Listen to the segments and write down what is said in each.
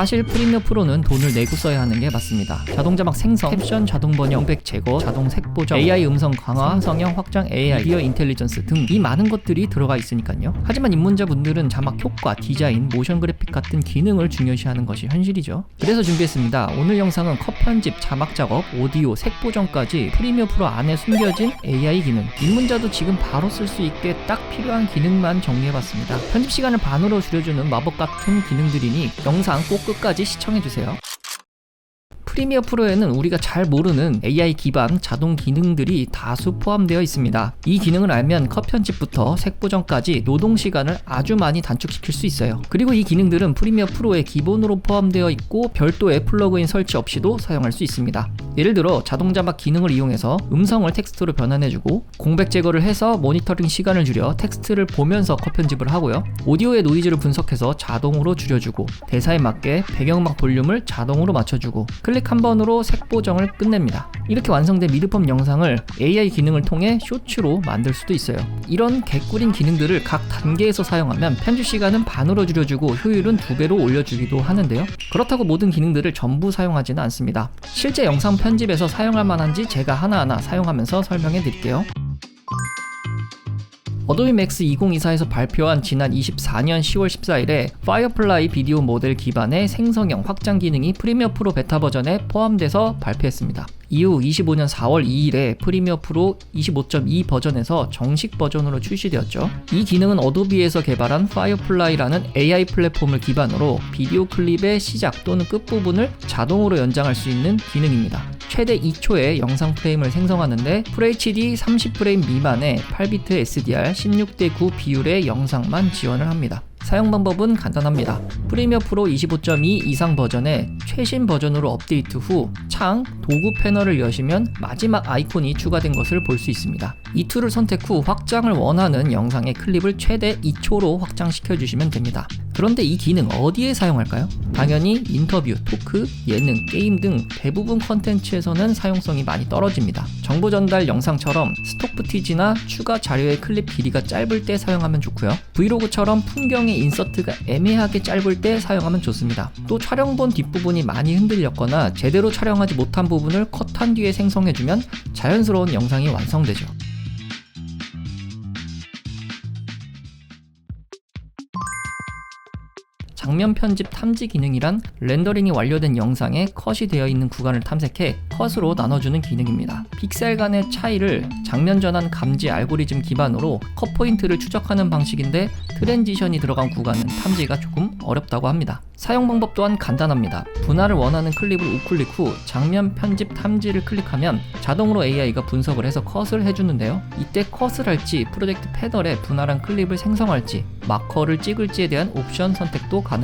사실 프리미어 프로는 돈을 내고 써야 하는 게 맞습니다. 자동 자막 생성, 캡션 자동 번역, 백 제거, 자동 색 보정, AI 음성 강화, 생성형 확장 AI, 미디어 인텔리전스 등 이 많은 것들이 들어가 있으니까요. 하지만 입문자분들은 자막 효과, 디자인, 모션 그래픽 같은 기능을 중요시하는 것이 현실이죠. 그래서 준비했습니다. 오늘 영상은 컷 편집, 자막 작업, 오디오, 색 보정까지 프리미어 프로 안에 숨겨진 AI 기능. 입문자도 지금 바로 쓸 수 있게 딱 필요한 기능만 정리해봤습니다. 편집 시간을 반으로 줄여주는 마법 같은 기능들이니 영상 꼭 끝까지 시청해주세요. 프리미어 프로에는 우리가 잘 모르는 AI 기반 자동 기능들이 다수 포함되어 있습니다. 이 기능을 알면 컷 편집부터 색 보정까지 노동 시간을 아주 많이 단축시킬 수 있어요. 그리고 이 기능들은 프리미어 프로에 기본으로 포함되어 있고 별도의 플러그인 설치 없이도 사용할 수 있습니다. 예를 들어 자동 자막 기능을 이용해서 음성을 텍스트로 변환해주고 공백 제거를 해서 모니터링 시간을 줄여 텍스트를 보면서 컷 편집을 하고요. 오디오의 노이즈를 분석해서 자동으로 줄여주고 대사에 맞게 배경음악 볼륨을 자동으로 맞춰주고 클릭 한 번으로 색 보정을 끝냅니다. 이렇게 완성된 미드펌 영상을 AI 기능을 통해 쇼츠로 만들 수도 있어요. 이런 개꿀인 기능들을 각 단계에서 사용하면 편집 시간은 반으로 줄여주고 효율은 두 배로 올려주기도 하는데요. 그렇다고 모든 기능들을 전부 사용하지는 않습니다. 실제 영상 편집에서 사용할 만한지 제가 하나하나 사용하면서 설명해 드릴게요. 어도비 맥스 2024에서 발표한 지난 24년 10월 14일에 파이어플라이 비디오 모델 기반의 생성형 확장 기능이 프리미어 프로 베타 버전에 포함돼서 발표했습니다. 이후 25년 4월 2일에 프리미어 프로 25.2 버전에서 정식 버전으로 출시되었죠. 이 기능은 어도비에서 개발한 파이어플라이라는 AI 플랫폼을 기반으로 비디오 클립의 시작 또는 끝부분을 자동으로 연장할 수 있는 기능입니다. 최대 2초의 영상 프레임을 생성하는데 FHD 30프레임 미만의 8비트 SDR 16대 9 비율의 영상만 지원을 합니다. 사용 방법은 간단합니다. 프리미어 프로 25.2 이상 버전의 최신 버전으로 업데이트 후 창 도구 패널을 여시면 마지막 아이콘이 추가된 것을 볼 수 있습니다. 이 툴을 선택 후 확장을 원하는 영상의 클립을 최대 2초로 확장시켜 주시면 됩니다. 그런데 이 기능 어디에 사용할까요? 당연히 인터뷰, 토크, 예능, 게임 등 대부분 컨텐츠에서는 사용성이 많이 떨어집니다. 정보 전달 영상처럼 스톡 부티지나 추가 자료의 클립 길이가 짧을 때 사용하면 좋고요. 브이로그처럼 풍경의 인서트가 애매하게 짧을 때 사용하면 좋습니다. 또 촬영본 뒷부분이 많이 흔들렸거나 제대로 촬영하지 못한 부분을 컷한 뒤에 생성해주면 자연스러운 영상이 완성되죠. 장면 편집 탐지 기능이란 렌더링이 완료된 영상에 컷이 되어 있는 구간을 탐색해 컷으로 나눠주는 기능입니다. 픽셀 간의 차이를 장면 전환 감지 알고리즘 기반으로 컷 포인트를 추적하는 방식인데 트랜지션이 들어간 구간은 탐지가 조금 어렵다고 합니다. 사용 방법 또한 간단합니다. 분할을 원하는 클립을 우클릭 후 장면 편집 탐지를 클릭하면 자동으로 AI가 분석을 해서 컷을 해주는데요. 이때 컷을 할지 프로젝트 패널에 분할한 클립을 생성할지 마커를 찍을지에 대한 옵션 선택도 가능합니다.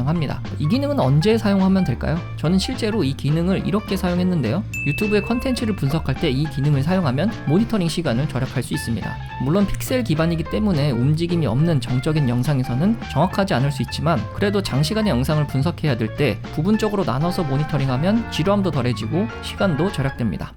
이 기능은 언제 사용하면 될까요? 저는 실제로 이 기능을 이렇게 사용했는데요. 유튜브의 컨텐츠를 분석할 때 이 기능을 사용하면 모니터링 시간을 절약할 수 있습니다. 물론 픽셀 기반이기 때문에 움직임이 없는 정적인 영상에서는 정확하지 않을 수 있지만 그래도 장시간의 영상을 분석해야 될 때 부분적으로 나눠서 모니터링하면 지루함도 덜해지고 시간도 절약됩니다.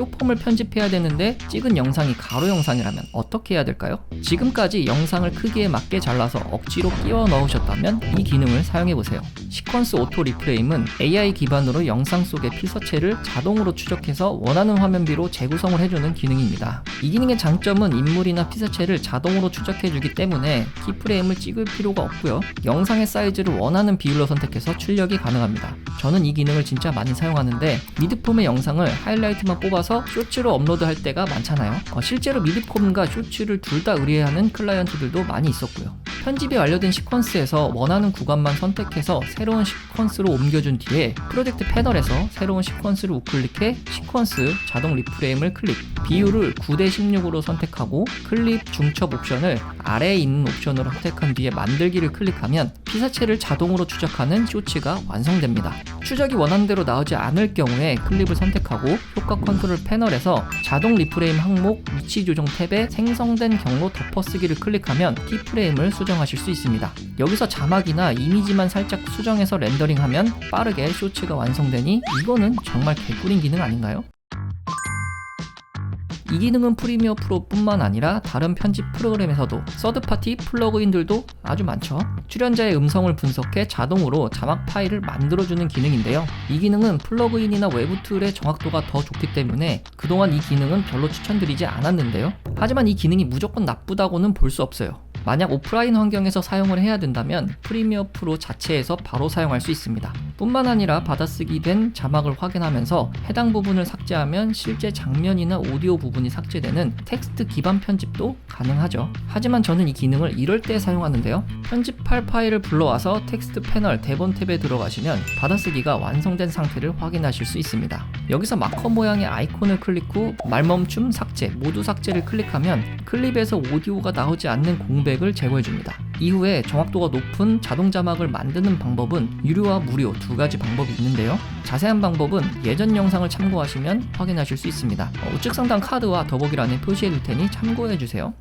쇼폼을 편집해야 되는데 찍은 영상이 가로 영상이라면 어떻게 해야 될까요? 지금까지 영상을 크기에 맞게 잘라서 억지로 끼워 넣으셨다면 이 기능을 사용해 보세요. 시퀀스 오토 리프레임은 AI 기반으로 영상 속의 피서체를 자동으로 추적해서 원하는 화면비로 재구성을 해주는 기능입니다. 이 기능의 장점은 인물이나 피서체를 자동으로 추적해주기 때문에 키프레임을 찍을 필요가 없고요. 영상의 사이즈를 원하는 비율로 선택해서 출력이 가능합니다. 저는 이 기능을 진짜 많이 사용하는데 미드폼의 영상을 하이라이트만 뽑아 서 쇼츠로 업로드할 때가 많잖아요. 어, 실제로 미드폼과 쇼츠를 둘 다 의뢰하는 클라이언트들도 많이 있었고요. 편집이 완료된 시퀀스에서 원하는 구간만 선택해서 새로운 시퀀스로 옮겨준 뒤에 프로젝트 패널에서 새로운 시퀀스를 우클릭해 시퀀스 자동 리프레임을 클릭 비율을 9대 16으로 선택하고 클립 중첩 옵션을 아래에 있는 옵션으로 선택한 뒤에 만들기를 클릭하면 피사체를 자동으로 추적하는 쇼츠가 완성됩니다. 추적이 원하는대로 나오지 않을 경우에 클립을 선택하고 효과 컨트롤 패널에서 자동 리프레임 항목 위치 조정 탭에 생성된 경로 덮어쓰기를 클릭하면 키프레임을 수정하실 수 있습니다. 여기서 자막이나 이미지만 살짝 수정해서 렌더링하면 빠르게 쇼츠가 완성되니 이거는 정말 개꿀인 기능 아닌가요? 이 기능은 프리미어 프로뿐만 아니라 다른 편집 프로그램에서도 서드파티 플러그인들도 아주 많죠. 출연자의 음성을 분석해 자동으로 자막 파일을 만들어주는 기능인데요. 이 기능은 플러그인이나 외부 툴의 정확도가 더 좋기 때문에 그동안 이 기능은 별로 추천드리지 않았는데요. 하지만 이 기능이 무조건 나쁘다고는 볼 수 없어요. 만약 오프라인 환경에서 사용을 해야 된다면 프리미어 프로 자체에서 바로 사용할 수 있습니다. 뿐만 아니라 받아쓰기 된 자막을 확인하면서 해당 부분을 삭제하면 실제 장면이나 오디오 부분이 삭제되는 텍스트 기반 편집도 가능하죠. 하지만 저는 이 기능을 이럴 때 사용하는데요. 편집할 파일을 불러와서 텍스트 패널 대본 탭에 들어가시면 받아쓰기가 완성된 상태를 확인하실 수 있습니다. 여기서 마커 모양의 아이콘을 클릭 후 말멈춤 삭제, 모두 삭제를 클릭하면 클립에서 오디오가 나오지 않는 공백을 제거해줍니다. 이후에 정확도가 높은 자동 자막을 만드는 방법은 유료와 무료 두 가지 방법이 있는데요. 자세한 방법은 예전 영상을 참고하시면 확인하실 수 있습니다. 어, 우측 상단 카드와 더보기란에 표시해 둘 테니 참고해 주세요.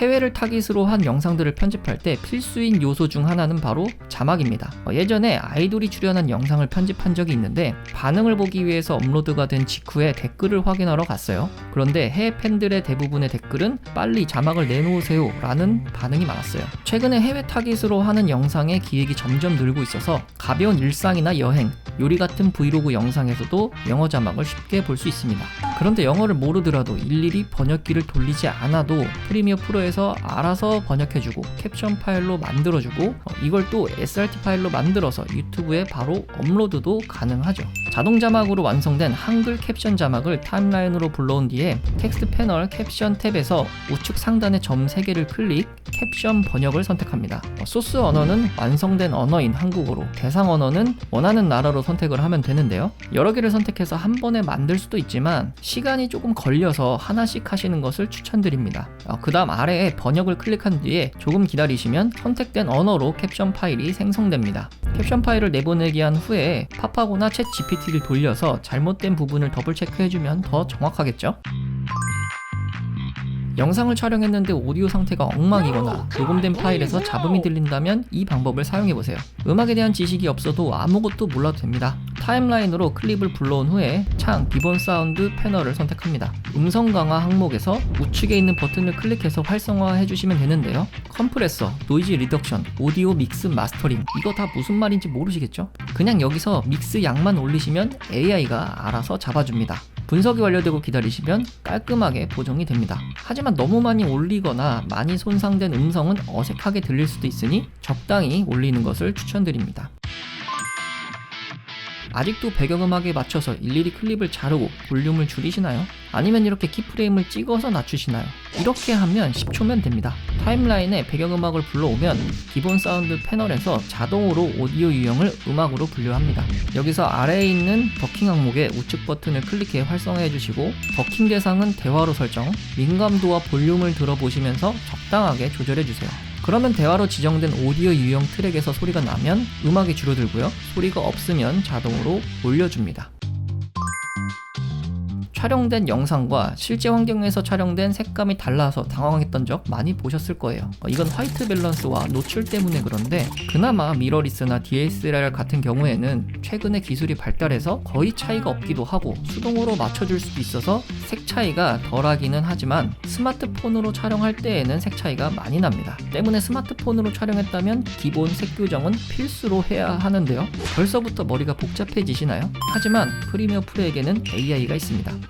해외를 타깃으로 한 영상들을 편집할 때 필수인 요소 중 하나는 바로 자막입니다. 어, 예전에 아이돌이 출연한 영상을 편집한 적이 있는데 반응을 보기 위해서 업로드가 된 직후에 댓글을 확인하러 갔어요. 그런데 해외 팬들의 대부분의 댓글은 빨리 자막을 내놓으세요 라는 반응이 많았어요. 최근에 해외 타깃으로 하는 영상의 기획이 점점 늘고 있어서 가벼운 일상이나 여행, 요리 같은 브이로그 영상에서도 영어 자막을 쉽게 볼 수 있습니다. 그런데 영어를 모르더라도 일일이 번역기를 돌리지 않아도 프리미어 프로에서 알아서 번역해주고 캡션 파일로 만들어주고 어, 이걸 또 SRT 파일로 만들어서 유튜브에 바로 업로드도 가능하죠. 자동 자막으로 완성된 한글 캡션 자막을 타임라인으로 불러온 뒤에 텍스트 패널 캡션 탭에서 우측 상단의 점 3개를 클릭 캡션 번역을 선택합니다. 어, 소스 언어는 완성된 언어인 한국어로 대상 언어는 원하는 나라로 선택을 하면 되는데요. 여러 개를 선택해서 한 번에 만들 수도 있지만 시간이 조금 걸려서 하나씩 하시는 것을 추천드립니다. 그 다음 아래에 번역을 클릭한 뒤에 조금 기다리시면 선택된 언어로 캡션 파일이 생성됩니다. 캡션 파일을 내보내기 한 후에 팝하고나 챗 GPT를 돌려서 잘못된 부분을 더블 체크해주면 더 정확하겠죠? 영상을 촬영했는데 오디오 상태가 엉망이거나 녹음된 파일에서 잡음이 들린다면 이 방법을 사용해보세요. 음악에 대한 지식이 없어도 아무것도 몰라도 됩니다. 타임라인으로 클립을 불러온 후에 창 기본 사운드 패널을 선택합니다. 음성 강화 항목에서 우측에 있는 버튼을 클릭해서 활성화해 주시면 되는데요. 컴프레서, 노이즈 리덕션, 오디오 믹스 마스터링 이거 다 무슨 말인지 모르시겠죠? 그냥 여기서 믹스 양만 올리시면 AI가 알아서 잡아줍니다. 분석이 완료되고 기다리시면 깔끔하게 보정이 됩니다. 하지만 너무 많이 올리거나 많이 손상된 음성은 어색하게 들릴 수도 있으니 적당히 올리는 것을 추천드립니다. 아직도 배경음악에 맞춰서 일일이 클립을 자르고 볼륨을 줄이시나요? 아니면 이렇게 키프레임을 찍어서 낮추시나요? 이렇게 하면 10초면 됩니다. 타임라인에 배경음악을 불러오면 기본 사운드 패널에서 자동으로 오디오 유형을 음악으로 분류합니다. 여기서 아래에 있는 더킹 항목에 우측 버튼을 클릭해 활성화해 주시고 더킹 대상은 대화로 설정, 민감도와 볼륨을 들어보시면서 적당하게 조절해 주세요. 그러면 대화로 지정된 오디오 유형 트랙에서 소리가 나면 음악이 줄어들고요. 소리가 없으면 자동으로 올려줍니다. 촬영된 영상과 실제 환경에서 촬영된 색감이 달라서 당황했던 적 많이 보셨을 거예요. 어, 이건 화이트 밸런스와 노출 때문에 그런데 그나마 미러리스나 DSLR 같은 경우에는 최근에 기술이 발달해서 거의 차이가 없기도 하고 수동으로 맞춰줄 수도 있어서 색 차이가 덜하기는 하지만 스마트폰으로 촬영할 때에는 색 차이가 많이 납니다. 때문에 스마트폰으로 촬영했다면 기본 색 교정은 필수로 해야 하는데요. 벌써부터 머리가 복잡해지시나요? 하지만 프리미어 프로에게는 AI가 있습니다.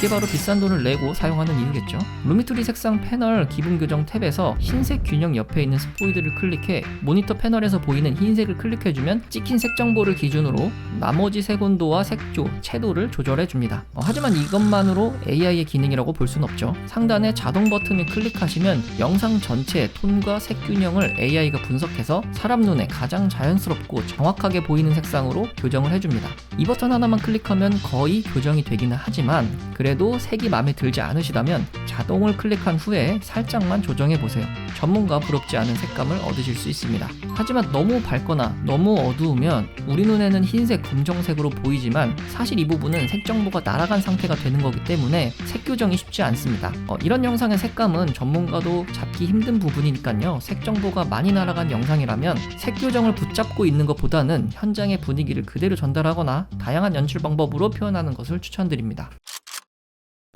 이게 바로 비싼 돈을 내고 사용하는 이유겠죠. 루미투리 색상 패널 기분 교정 탭에서 흰색 균형 옆에 있는 스포이드를 클릭해 모니터 패널에서 보이는 흰색을 클릭해주면 찍힌 색 정보를 기준으로 나머지 색 온도와 색조, 채도를 조절해 줍니다. 어, 하지만 이것만으로 AI의 기능이라고 볼 수는 없죠. 상단에 자동 버튼을 클릭하시면 영상 전체 톤과 색 균형을 AI가 분석해서 사람 눈에 가장 자연스럽고 정확하게 보이는 색상으로 교정을 해줍니다. 이 버튼 하나만 클릭하면 거의 교정이 되기는 하지만 그래 도 색이 마음에 들지 않으시다면 자동을 클릭한 후에 살짝만 조정해 보세요. 전문가 부럽지 않은 색감을 얻으실 수 있습니다. 하지만 너무 밝거나 너무 어두우면 우리 눈에는 흰색, 검정색으로 보이지만 사실 이 부분은 색 정보가 날아간 상태가 되는 거기 때문에 색 교정이 쉽지 않습니다. 어, 이런 영상의 색감은 전문가도 잡기 힘든 부분이니까요. 색 정보가 많이 날아간 영상이라면 색 교정을 붙잡고 있는 것보다는 현장의 분위기를 그대로 전달하거나 다양한 연출 방법으로 표현하는 것을 추천드립니다.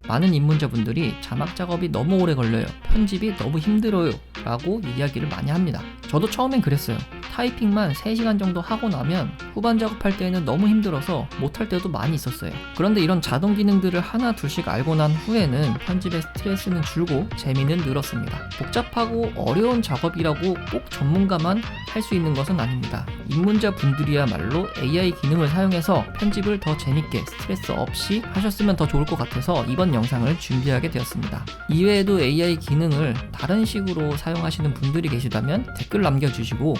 많은 입문자분들이 자막 작업이 너무 오래 걸려요. 편집이 너무 힘들어요. 라고 이야기를 많이 합니다. 저도 처음엔 그랬어요. 타이핑만 3시간 정도 하고 나면 후반 작업할 때는 너무 힘들어서 못할 때도 많이 있었어요. 그런데 이런 자동 기능들을 하나 둘씩 알고 난 후에는 편집의 스트레스는 줄고 재미는 늘었습니다. 복잡하고 어려운 작업이라고 꼭 전문가만 할 수 있는 것은 아닙니다. 입문자 분들이야말로 AI 기능을 사용해서 편집을 더 재밌게 스트레스 없이 하셨으면 더 좋을 것 같아서 이번 영상을 준비하게 되었습니다. 이외에도 AI 기능을 다른 식으로 사용하시는 분들이 계시다면 댓글 남겨주시고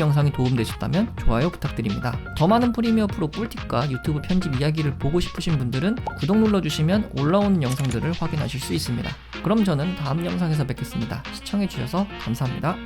영상이 도움되셨다면 좋아요 부탁드립니다. 더 많은 프리미어 프로 꿀팁과 유튜브 편집 이야기를 보고 싶으신 분들은 구독 눌러주시면 올라오는 영상들을 확인하실 수 있습니다. 그럼 저는 다음 영상에서 뵙겠습니다. 시청해주셔서 감사합니다.